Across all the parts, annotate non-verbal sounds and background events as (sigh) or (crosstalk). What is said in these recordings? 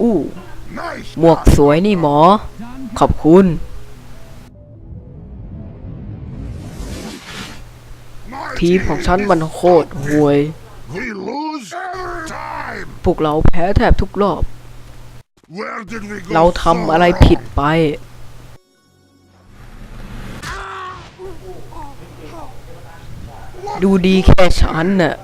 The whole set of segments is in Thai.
อู้ Nice. หมวกสวยนี่หมอ ขอบคุณ My ทีมของฉันมันโคตรห่วย We lose every time. พวกเราแพ้แทบทุกรอบ Where did we go? เราทำอะไรผิดไป ดูดีแค่ฉันน่ะ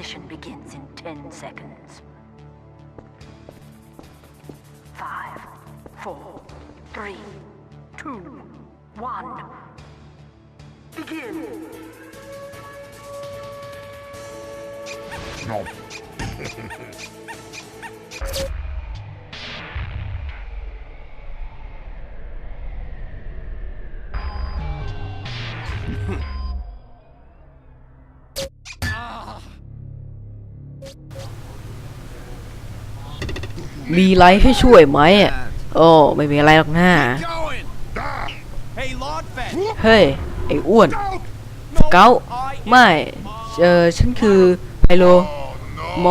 The mission begins in 10 seconds. Five, four, three, two, one. Begin! No. (laughs) มีอะไรให้ช่วยไหมอะโอ้ไม่มีอะไรหรอกหน้า เฮ้ย ไอ้อ้วน เกาไม่ เออฉันคือไพโล โม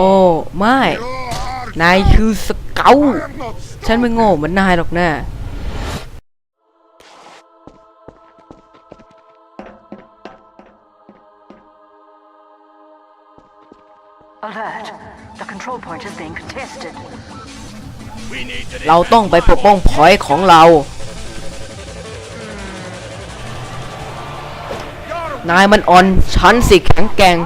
ไม่ นายคือสเกาฉันไม่โง่เหมือนนายหรอกนะ Alert! The control point is being contested. We need to เราต้องไปปกป้องพอยต์ของเรา นายมันอ่อน ฉันสิแข็งแกร่ง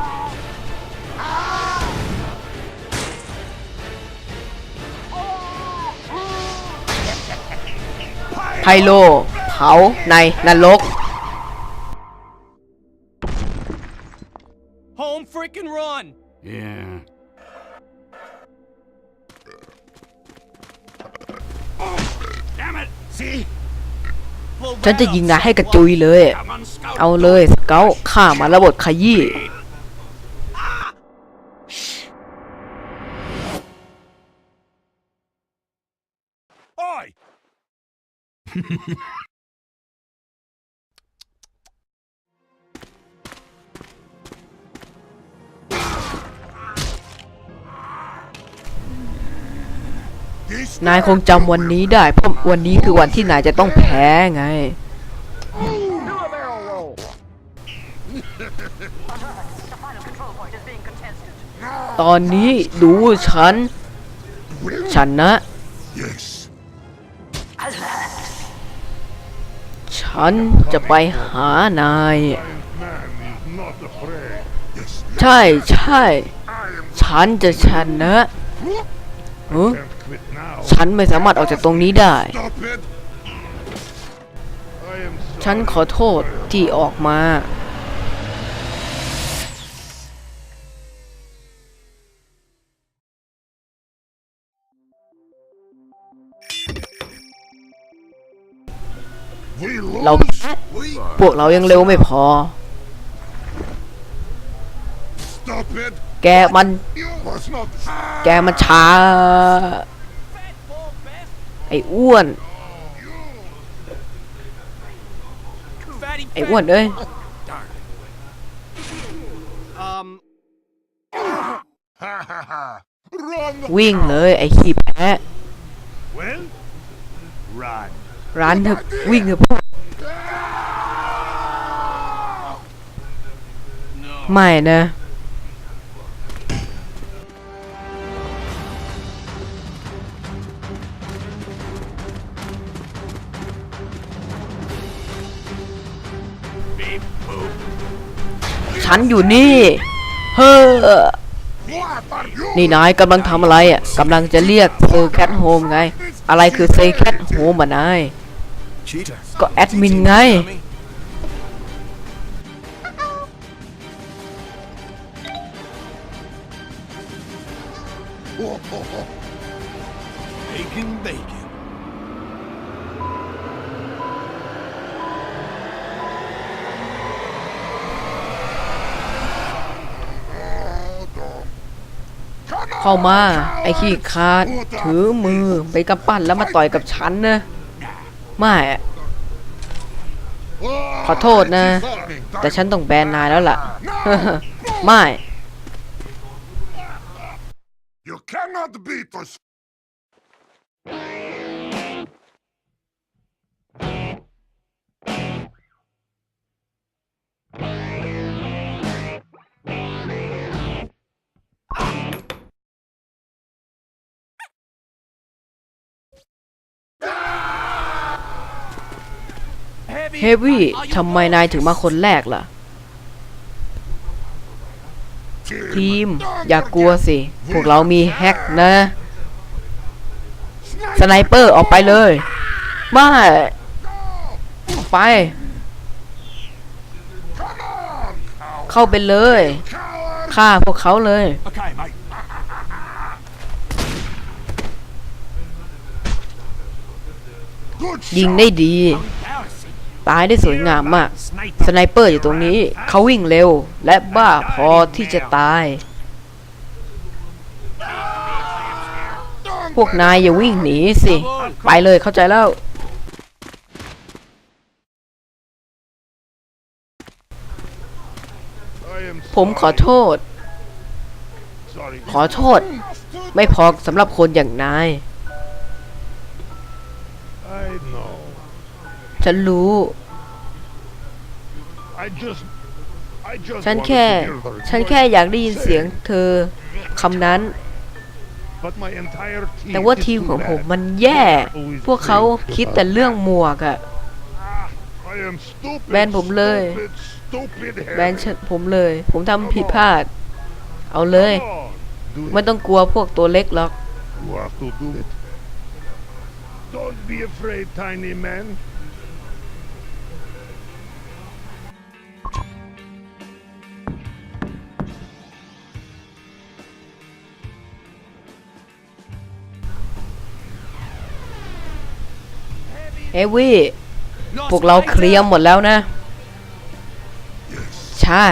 ไพโล เผาในนรก home freaking run! Yeah. ฉันจะยิงนายให้กระจุยเลย Come on, scout. เอาเลยสเกลฆ่ามันระบดขยี้ นายคงจำวันนี้ได้ เพราะวันนี้คือวันที่นายจะต้องแพ้ไง The final control point is being contested. ตอนนี้ดูฉันชนะ Yes. Alert! ฉันจะไปหานาย Man is not afraid. Yes. ใช่ใช่ I am. ฉันจะชนะเอ้อ Can't quit now. ฉันไม่สามารถออกจากตรงนี้ได้ Stop it. I am ฉันขอโทษที่ออกมา We เรา lose. แพ้พวกเรายังเร็วไม่พอ Stop it. แกมัน You was not. แกมันช้า Fat ball best! ไอ้อ้วน Fatty ไอ้อ้วนเอ้ย Darn. Um, Ha ha ha. Run. วิ่งเลย ไอ้ขี้แพ้ Well. Run. ร้านเถอะวิ่งเถอะพวก no. ไม่นะ ฉันอยู่นี่ เฮ้อ นี่นายกำลังทำอะไรอะกำลังจะเรียกเซอร์แคทโฮมไง อะไรคือเซอร์แคทโฮมอะนาย ก็แอดมินไง Oh, oh, oh. bacon. เข้ามาไอ้ขี้คาด ถือมือไปกำปั้นแล้วมาต่อยกับฉันนะ ไม่ขอโทษนะ แต่ฉันต้องแบนนายแล้วล่ะ ไม่ you cannot beat us. เฮฟวี่ทำไมนายถึงมาคนแรกล่ะ ทีม อย่ากลัวสิ พวกเรามีแฮกนะ สไนเปอร์ออกไปเลยไม่ไป เข้าไปเลยฆ่าพวกเขาเลย ยิงได้ดี ตายได้สวยงามมาก สไนเปอร์อยู่ตรงนี้ เขาวิ่งเร็ว และบ้าพอที่จะตาย พวกนายอย่าวิ่งหนีสิ ไปเลยเข้าใจแล้ว ผมขอโทษ ขอโทษ ไม่พอสำหรับคนอย่างนาย ฉันรู้ I just. I just. ฉัน wanted แค่ to hear the ฉันแค่อยากได้ยินเสียงเธอคำนั้น But my entire team แต่ว่า is ทีม too ของผม bad. มันแย่ พวกเขาคิดแต่เรื่องหมวกอะ Ah, I am stupid. แบนผมเลย Stupid, stupid แบน Harry. ฉันผมเลย ผมทำผิดพลาด เอาเลย Come on. Do ไม่ it. ต้องกลัวพวกตัวเล็กหรอก You have to do it. Don't be afraid, tiny man. เอวี่พวกเราเคลียร์หมดแล้วนะ ใช่